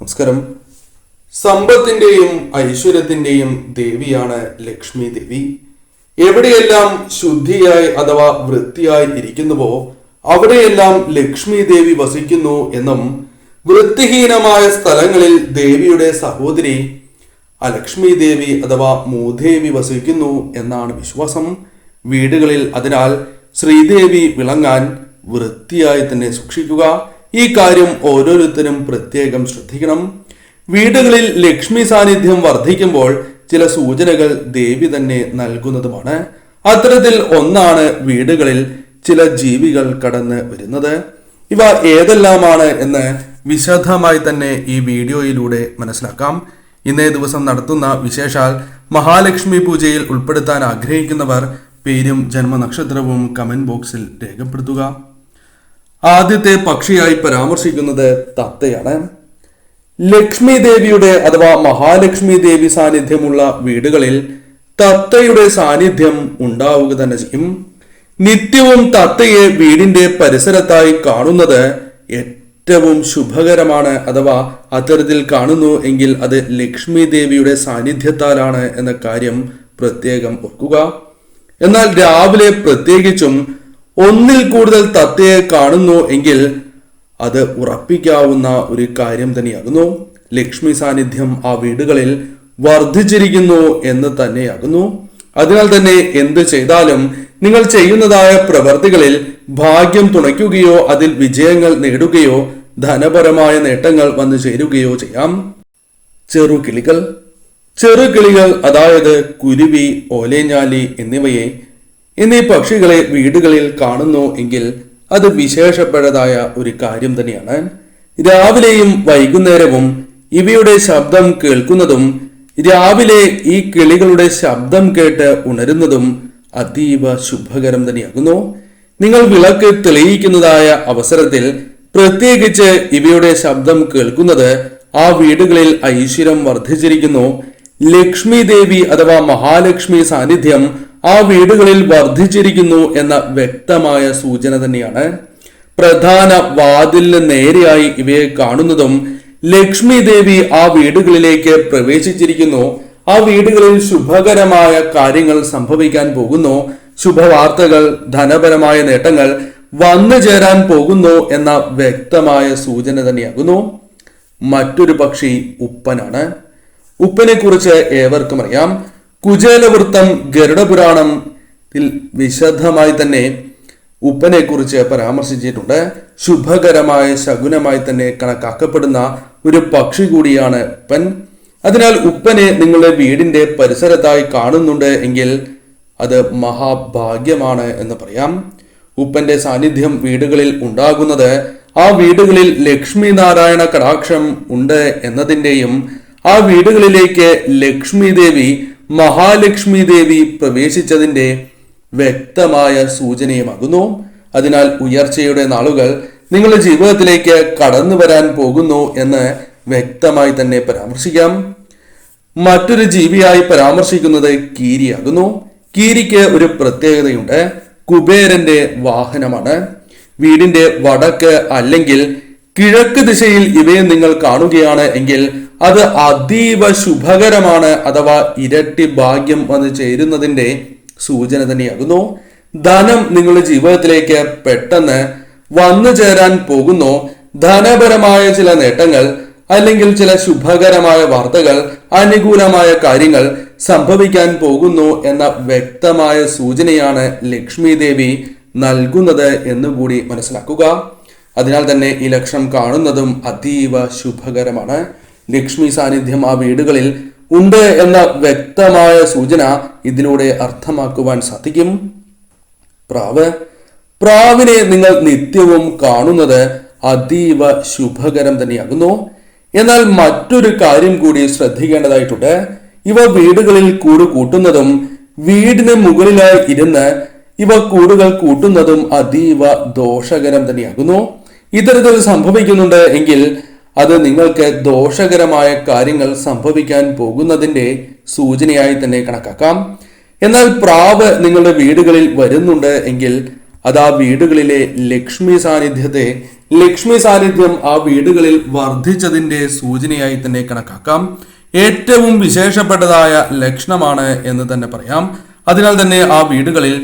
നമസ്കാരം. സമ്പത്തിന്റെയും ഐശ്വര്യത്തിന്റെയും ദേവിയാണ് ലക്ഷ്മി ദേവി. എവിടെയെല്ലാം ശുദ്ധിയായി അഥവാ വൃത്തിയായി ഇരിക്കുന്നുവോ അവിടെയെല്ലാം ലക്ഷ്മി ദേവി വസിക്കുന്നു എന്നും വൃത്തിഹീനമായ സ്ഥലങ്ങളിൽ ദേവിയുടെ സഹോദരി അലക്ഷ്മി ദേവി അഥവാ മൂദേവി വസിക്കുന്നു എന്നാണ് വിശ്വാസം. വീടുകളിൽ അതിനാൽ ശ്രീദേവി വിളങ്ങാൻ വൃത്തിയായി തന്നെ സൂക്ഷിക്കുക. ഈ കാര്യം ഓരോരുത്തരും പ്രത്യേകം ശ്രദ്ധിക്കണം. വീടുകളിൽ ലക്ഷ്മി സാന്നിധ്യം വർദ്ധിക്കുമ്പോൾ ചില സൂചനകൾ ദേവി തന്നെ നൽകുന്നതുമാണ്. അത്തരത്തിൽ ഒന്നാണ് വീടുകളിൽ ചില ജീവികൾ കടന്ന് വരുന്നത്. ഇവ ഏതെല്ലാമാണ് എന്ന് വിശദമായി തന്നെ ഈ വീഡിയോയിലൂടെ മനസ്സിലാക്കാം. ഇന്നേ ദിവസം നടത്തുന്ന വിശേഷാൽ മഹാലക്ഷ്മി പൂജയിൽ ഉൾപ്പെടുത്താൻ ആഗ്രഹിക്കുന്നവർ പേരും ജന്മനക്ഷത്രവും കമന്റ് ബോക്സിൽ രേഖപ്പെടുത്തുക. ആദ്യത്തെ പക്ഷിയായി പരാമർശിക്കുന്നത് തത്തയാണ്. ലക്ഷ്മി ദേവിയുടെ അഥവാ മഹാലക്ഷ്മി ദേവി സാന്നിധ്യമുള്ള വീടുകളിൽ തത്തയുടെ സാന്നിധ്യം ഉണ്ടാവുക തന്നെ ചെയ്യും. നിത്യവും തത്തയെ വീടിന്റെ പരിസരത്തായി കാണുന്നത് ഏറ്റവും ശുഭകരമാണ് അഥവാ അത്തരത്തിൽ കാണുന്നു എങ്കിൽ അത് ലക്ഷ്മി ദേവിയുടെ സാന്നിധ്യത്താലാണ് എന്ന കാര്യം പ്രത്യേകം ഓർക്കുക. എന്നാൽ രാവിലെ പ്രത്യേകിച്ചും ഒന്നിൽ കൂടുതൽ തത്തയെ കാണുന്നു എങ്കിൽ അത് ഉറപ്പിക്കാവുന്ന ഒരു കാര്യം തന്നെയാകുന്നു. ലക്ഷ്മി സാന്നിധ്യം ആ വീടുകളിൽ വർദ്ധിച്ചിരിക്കുന്നു എന്ന് തന്നെയാകുന്നു. അതിനാൽ തന്നെ എന്ത് ചെയ്താലും നിങ്ങൾ ചെയ്യുന്നതായ പ്രവർത്തികളിൽ ഭാഗ്യം തുണയ്ക്കുകയോ അതിൽ വിജയങ്ങൾ നേടുകയോ ധനപരമായ നേട്ടങ്ങൾ വന്നു ചേരുകയോ ചെയ്യാം. ചെറുകിളികൾ ചെറുകിളികൾ അതായത് കുരുവി ഓലേഞ്ഞാലി എന്നിവയെ എന്നീ പക്ഷികളെ വീടുകളിൽ കാണുന്നു എങ്കിൽ അത് വിശേഷപ്പെട്ടതായ ഒരു കാര്യം തന്നെയാണ്. രാവിലെയും വൈകുന്നേരവും ഇവയുടെ ശബ്ദം കേൾക്കുന്നതും രാവിലെ ഈ കിളികളുടെ ശബ്ദം കേട്ട് ഉണരുന്നതും അതീവ ശുഭകരം തന്നെയാകുന്നു. നിങ്ങൾ വിളക്ക് തെളിയിക്കുന്നതായ അവസരത്തിൽ പ്രത്യേകിച്ച് ഇവയുടെ ശബ്ദം കേൾക്കുന്നത് ആ വീടുകളിൽ ഐശ്വര്യം വർദ്ധിച്ചിരിക്കുന്നു. ലക്ഷ്മി ദേവി അഥവാ മഹാലക്ഷ്മി സാന്നിധ്യം ആ വീടുകളിൽ വർദ്ധിച്ചിരിക്കുന്നു എന്ന വ്യക്തമായ സൂചന തന്നെയാണ്. പ്രധാന വാതിലിന് നേരെയായി ഇവയെ കാണുന്നതും ലക്ഷ്മി ദേവി ആ വീടുകളിലേക്ക് പ്രവേശിച്ചിരിക്കുന്നു. ആ വീടുകളിൽ ശുഭകരമായ കാര്യങ്ങൾ സംഭവിക്കാൻ പോകുന്നു. ശുഭവാർത്തകൾ ധനപരമായ നേട്ടങ്ങൾ വന്നു ചേരാൻ പോകുന്നു എന്ന വ്യക്തമായ സൂചന തന്നെയാകുന്നു. മറ്റൊരു പക്ഷി ഉപ്പനാണ്. ഉപ്പനെ കുറിച്ച് ഏവർക്കും അറിയാം. കുചേലവൃത്തം ഗരുഡപുരാണം വിശദമായി തന്നെ ഉപ്പനെ കുറിച്ച് പരാമർശിച്ചിട്ടുണ്ട്. ശുഭകരമായ ശകുനമായി തന്നെ കണക്കാക്കപ്പെടുന്ന ഒരു പക്ഷി കൂടിയാണ് ഉപ്പൻ. അതിനാൽ ഉപ്പനെ നിങ്ങളുടെ വീടിന്റെ പരിസരത്തായി കാണുന്നുണ്ട് എങ്കിൽ അത് മഹാഭാഗ്യമാണ് എന്ന് പറയാം. ഉപ്പന്റെ സാന്നിധ്യം വീടുകളിൽ ഉണ്ടാകുന്നത് ആ വീടുകളിൽ ലക്ഷ്മി നാരായണ കടാക്ഷം ഉണ്ട് എന്നതിന്റെയും ആ വീടുകളിലേക്ക് ലക്ഷ്മി ദേവി മഹാലക്ഷ്മി ദേവി പ്രവേശിച്ചതിന്റെ വ്യക്തമായ സൂചനയുമാകുന്നു. അതിനാൽ ഉയർച്ചയുടെ നാളുകൾ നിങ്ങളുടെ ജീവിതത്തിലേക്ക് കടന്നു വരാൻ പോകുന്നു എന്ന് വ്യക്തമായി തന്നെ പരാമർശിക്കാം. മറ്റൊരു ജീവിയായി പരാമർശിക്കുന്നത് കീരിയാകുന്നു. കീരിക്ക് ഒരു പ്രത്യേകതയുണ്ട്. കുബേരന്റെ വാഹനമാണ്. വീടിന്റെ വടക്ക് അല്ലെങ്കിൽ കിഴക്ക് ദിശയിൽ ഇവയെ നിങ്ങൾ കാണുകയാണ് എങ്കിൽ അത് അതീവ ശുഭകരമാണ് അഥവാ ഇരട്ടി ഭാഗ്യം വന്ന് ചേരുന്നതിന്റെ സൂചന തന്നെയാകുന്നു. ധനം നിങ്ങളുടെ ജീവിതത്തിലേക്ക് പെട്ടെന്ന് വന്നു ചേരാൻ പോകുന്നു. ധനപരമായ ചില നേട്ടങ്ങൾ അല്ലെങ്കിൽ ചില ശുഭകരമായ വാർത്തകൾ അനുകൂലമായ കാര്യങ്ങൾ സംഭവിക്കാൻ പോകുന്നു എന്ന വ്യക്തമായ സൂചനയാണ് ലക്ഷ്മി ദേവി നൽകുന്നത് എന്നുകൂടി മനസ്സിലാക്കുക. അതിനാൽ തന്നെ ഈ ലക്ഷണം കാണുന്നതും അതീവ ശുഭകരമാണ്. ലക്ഷ്മി സാന്നിധ്യം ആ വീടുകളിൽ ഉണ്ട് എന്ന വ്യക്തമായ സൂചന ഇതിലൂടെ അർത്ഥമാക്കുവാൻ സാധിക്കും. പ്രാവ് പ്രാവിനെ നിങ്ങൾ നിത്യവും കാണുന്നത് അതീവ ശുഭകരം തന്നെയാകുന്നു. എന്നാൽ മറ്റൊരു കാര്യം കൂടി ശ്രദ്ധിക്കേണ്ടതായിട്ടുണ്ട്. ഇവ വീടുകളിൽ കൂട് കൂട്ടുന്നതും വീടിന് മുകളിലായി ഇരുന്ന് ഇവ കൂടുകൾ കൂട്ടുന്നതും അതീവ ദോഷകരം തന്നെയാകുന്നു. ഇത്തരത്തിൽ സംഭവിക്കുന്നുണ്ട് എങ്കിൽ അത് നിങ്ങൾക്ക് ദോഷകരമായ കാര്യങ്ങൾ സംഭവിക്കാൻ പോകുന്നതിന്റെ സൂചനയായി തന്നെ കണക്കാക്കാം. എന്നാൽ പ്രാവ് നിങ്ങളുടെ വീടുകളിൽ വരുന്നുണ്ട് എങ്കിൽ അത് ആ വീടുകളിലെ ലക്ഷ്മി സാന്നിധ്യത്തെ ലക്ഷ്മി സാന്നിധ്യം ആ വീടുകളിൽ വർദ്ധിച്ചതിന്റെ സൂചനയായി തന്നെ കണക്കാക്കാം. ഏറ്റവും വിശേഷപ്പെട്ടതായ ലക്ഷണമാണ് എന്ന് തന്നെ പറയാം. അതിനാൽ തന്നെ ആ വീടുകളിൽ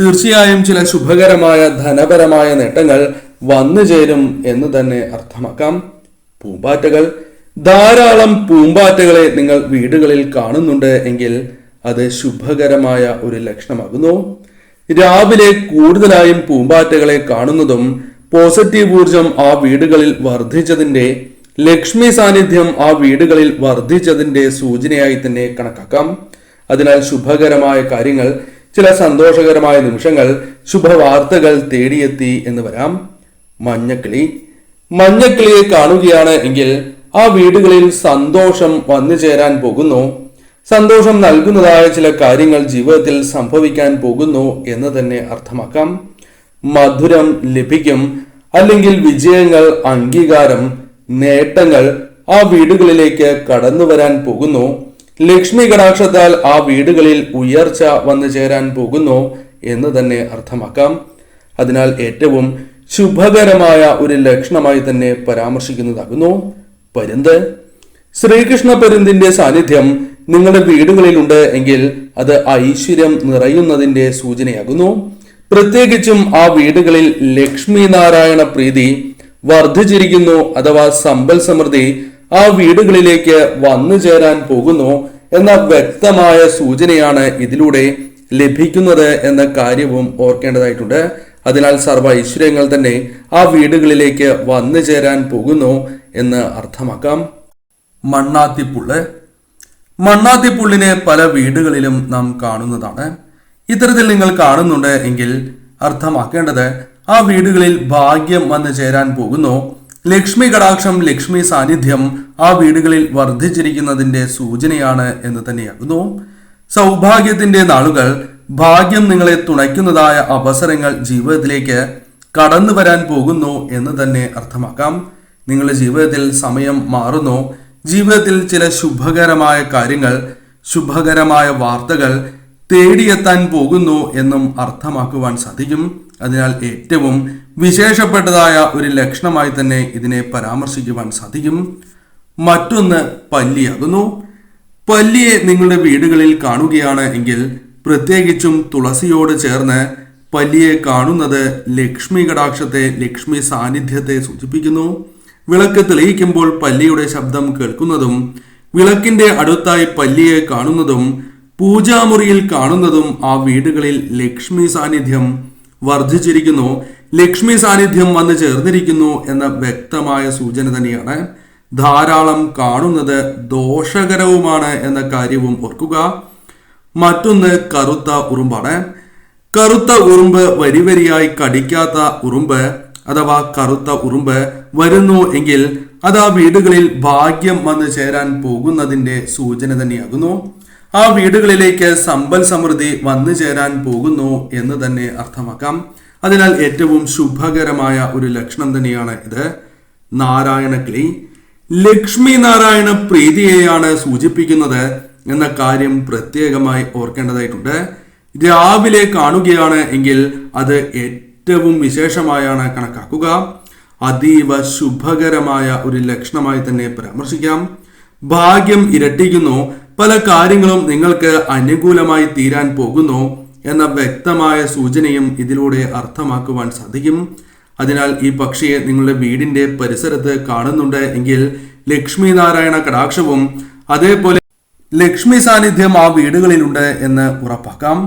തീർച്ചയായും ചില ശുഭകരമായ ധനപരമായ നേട്ടങ്ങൾ വന്നു ചേരും എന്ന് തന്നെ അർത്ഥമാക്കാം. പൂമ്പാറ്റകൾ. ധാരാളം പൂമ്പാറ്റകളെ നിങ്ങൾ വീടുകളിൽ കാണുന്നുണ്ട് എങ്കിൽ അത് ശുഭകരമായ ഒരു ലക്ഷണമാകുന്നു. രാവിലെ കൂടുതലായും പൂമ്പാറ്റകളെ കാണുന്നതും പോസിറ്റീവ് ഊർജം ആ വീടുകളിൽ വർദ്ധിച്ചതിന്റെ ലക്ഷ്മി സാന്നിധ്യം ആ വീടുകളിൽ വർദ്ധിച്ചതിന്റെ സൂചനയായി തന്നെ കണക്കാക്കാം. അതിനാൽ ശുഭകരമായ കാര്യങ്ങൾ ചില സന്തോഷകരമായ നിമിഷങ്ങൾ ശുഭവാർത്തകൾ തേടിയെത്തി എന്ന് വരാം. മഞ്ഞക്കിളി. മഞ്ഞക്കിളിയെ കാണുകയാണ് എങ്കിൽ ആ വീടുകളിൽ സന്തോഷം വന്നു ചേരാൻ പോകുന്നു. സന്തോഷം നൽകുന്നതായ ചില കാര്യങ്ങൾ ജീവിതത്തിൽ സംഭവിക്കാൻ പോകുന്നു എന്ന് തന്നെ അർത്ഥമാക്കാം. മധുരം ലഭിക്കും അല്ലെങ്കിൽ വിജയങ്ങൾ അംഗീകാരം നേട്ടങ്ങൾ ആ വീടുകളിലേക്ക് കടന്നു വരാൻ പോകുന്നു. ലക്ഷ്മി കടാക്ഷത്താൽ ആ വീടുകളിൽ ഉയർച്ച വന്നു ചേരാൻ പോകുന്നു എന്ന് തന്നെ അർത്ഥമാക്കാം. അതിനാൽ ഏറ്റവും ശുഭകരമായ ഒരു ലക്ഷണമായി തന്നെ പരാമർശിക്കുന്നതാകുന്നു. പരുന്ത്. ശ്രീകൃഷ്ണ പരുന്തിന്റെ സാന്നിധ്യം നിങ്ങളുടെ വീടുകളിലുണ്ട് എങ്കിൽ അത് ഐശ്വര്യം നിറയുന്നതിന്റെ സൂചനയാകുന്നു. പ്രത്യേകിച്ചും ആ വീടുകളിൽ ലക്ഷ്മി നാരായണ പ്രീതി വർദ്ധിച്ചിരിക്കുന്നു അഥവാ സമ്പൽ സമൃദ്ധി ആ വീടുകളിലേക്ക് വന്നു ചേരാൻ പോകുന്നു എന്ന വ്യക്തമായ സൂചനയാണ് ഇതിലൂടെ ലഭിക്കുന്നത് എന്ന കാര്യവും ഓർക്കേണ്ടതായിട്ടുണ്ട്. അതിനാൽ സർവ ഐശ്വര്യങ്ങൾ തന്നെ ആ വീടുകളിലേക്ക് വന്നു ചേരാൻ പോകുന്നു എന്ന് അർത്ഥമാക്കാം. മണ്ണാത്തിപ്പുള്ള്. മണ്ണാത്തിപ്പുള്ളിനെ പല വീടുകളിലും നാം കാണുന്നതാണ്. ഇത്തരത്തിൽ നിങ്ങൾ കാണുന്നുണ്ട് എങ്കിൽ അർത്ഥമാക്കേണ്ടത് ആ വീടുകളിൽ ഭാഗ്യം വന്നു ചേരാൻ പോകുന്നു. ലക്ഷ്മി കടാക്ഷം ലക്ഷ്മി സാന്നിധ്യം ആ വീടുകളിൽ വർദ്ധിച്ചിരിക്കുന്നതിന്റെ സൂചനയാണ് എന്ന് തന്നെയാകുന്നു. സൗഭാഗ്യത്തിന്റെ നാളുകൾ ഭാഗ്യം നിങ്ങളെ തുണയ്ക്കുന്നതായ അവസരങ്ങൾ ജീവിതത്തിലേക്ക് കടന്നു വരാൻ പോകുന്നു എന്ന് തന്നെ അർത്ഥമാക്കാം. നിങ്ങളുടെ ജീവിതത്തിൽ സമയം മാറുന്നു. ജീവിതത്തിൽ ചില ശുഭകരമായ കാര്യങ്ങൾ ശുഭകരമായ വാർത്തകൾ തേടിയെത്താൻ പോകുന്നു എന്നും അർത്ഥമാക്കുവാൻ സാധിക്കും. അതിനാൽ ഏറ്റവും വിശേഷപ്പെട്ടതായ ഒരു ലക്ഷണമായി തന്നെ ഇതിനെ പരാമർശിക്കുവാൻ സാധിക്കും. മറ്റൊന്ന് പല്ലിയാകുന്നു. പല്ലിയെ നിങ്ങളുടെ വീടുകളിൽ കാണുകയാണ് എങ്കിൽ പ്രത്യേകിച്ചും തുളസിയോട് ചേർന്ന് പല്ലിയെ കാണുന്നത് ലക്ഷ്മി കടാക്ഷത്തെ ലക്ഷ്മി സാന്നിധ്യത്തെ സൂചിപ്പിക്കുന്നു. വിളക്ക് തെളിയിക്കുമ്പോൾ പല്ലിയുടെ ശബ്ദം കേൾക്കുന്നതും വിളക്കിന്റെ അടുത്തായി പല്ലിയെ കാണുന്നതും പൂജാമുറിയിൽ കാണുന്നതും ആ വീടുകളിൽ ലക്ഷ്മി സാന്നിധ്യം വർദ്ധിച്ചിരിക്കുന്നു. ലക്ഷ്മി സാന്നിധ്യം വന്ന് ചേർന്നിരിക്കുന്നു എന്ന വ്യക്തമായ സൂചന തന്നെയാണ്. ധാരാളം കാണുന്നത് ദോഷകരവുമാണ് എന്ന കാര്യവും ഓർക്കുക. മറ്റൊന്ന് കറുത്ത ഉറുമ്പാണ്. കറുത്ത ഉറുമ്പ് വരിവരിയായി കടിക്കാത്ത ഉറുമ്പ് അഥവാ കറുത്ത ഉറുമ്പ് വരുന്നു എങ്കിൽ അത് ആ വീടുകളിൽ ഭാഗ്യം വന്നു ചേരാൻ പോകുന്നതിന്റെ സൂചന തന്നെയാകുന്നു. ആ വീടുകളിലേക്ക് സമ്പൽ സമൃദ്ധി വന്നു ചേരാൻ പോകുന്നു എന്ന് തന്നെ അർത്ഥമാക്കാം. അതിനാൽ ഏറ്റവും ശുഭകരമായ ഒരു ലക്ഷണം തന്നെയാണ് ഇത്. നാരായണ കിളി ലക്ഷ്മി നാരായണ പ്രീതിയെയാണ് സൂചിപ്പിക്കുന്നത്. എന്ന കാര്യം പ്രത്യേകമായി ഓർക്കേണ്ടതായിട്ടുണ്ട്. രാവിലെ കാണുകയാണ് എങ്കിൽ അത് ഏറ്റവും വിശേഷമായാണ് കണക്കാക്കുക. അതീവ ശുഭകരമായ ഒരു ലക്ഷണമായി തന്നെ പരാമർശിക്കാം. ഭാഗ്യം ഇരട്ടിക്കുന്നു. പല കാര്യങ്ങളും നിങ്ങൾക്ക് അനുകൂലമായി തീരാൻ പോകുന്നു എന്ന വ്യക്തമായ സൂചനയും ഇതിലൂടെ അർത്ഥമാക്കുവാൻ സാധിക്കും. അതിനാൽ ഈ പക്ഷിയെ നിങ്ങളുടെ വീടിന്റെ പരിസരത്ത് കാണുന്നുണ്ട് എങ്കിൽ ലക്ഷ്മി നാരായണ കടാക്ഷവും അതേപോലെ ലക്ഷ്മി സാന്നിധ്യം ആ വീടുകളിലുണ്ട് എന്ന് ഉറപ്പാക്കാം.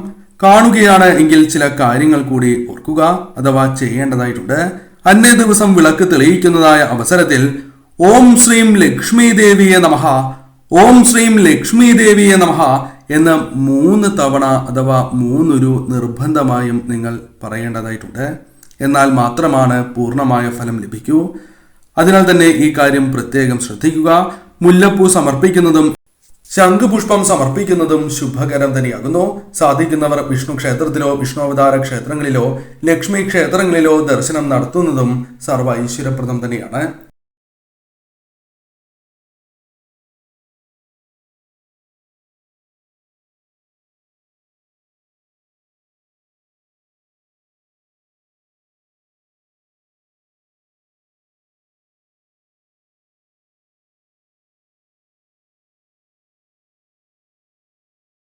കാണുകയാണ് എങ്കിൽ ചില കാര്യങ്ങൾ കൂടി ഓർക്കുക അഥവാ ചെയ്യേണ്ടതായിട്ടുണ്ട്. അന്നേ ദിവസം വിളക്ക് തെളിയിക്കുന്നതായ അവസരത്തിൽ ഓം ശ്രീം ലക്ഷ്മി ദേവിയെ നമഹ ഓം ശ്രീം ലക്ഷ്മി ദേവിയെ നമഹ എന്ന് മൂന്ന് തവണ അഥവാ മൂന്നൊരു നിർബന്ധമായും നിങ്ങൾ പറയേണ്ടതായിട്ടുണ്ട്. എന്നാൽ മാത്രമാണ് പൂർണമായ ഫലം ലഭിക്കൂ. അതിനാൽ തന്നെ ഈ കാര്യം പ്രത്യേകം ശ്രദ്ധിക്കുക. മുല്ലപ്പൂ സമർപ്പിക്കുന്നതും ശംഖുപുഷ്പം സമർപ്പിക്കുന്നതും ശുഭകരം തന്നെയാകുന്നു. സാധിക്കുന്നവർ വിഷ്ണു ക്ഷേത്രത്തിലോ വിഷ്ണുവതാര ക്ഷേത്രങ്ങളിലോ ലക്ഷ്മി ക്ഷേത്രങ്ങളിലോ ദർശനം നടത്തുന്നതും സർവ ഐശ്വര്യപ്രദം തന്നെയാണ്.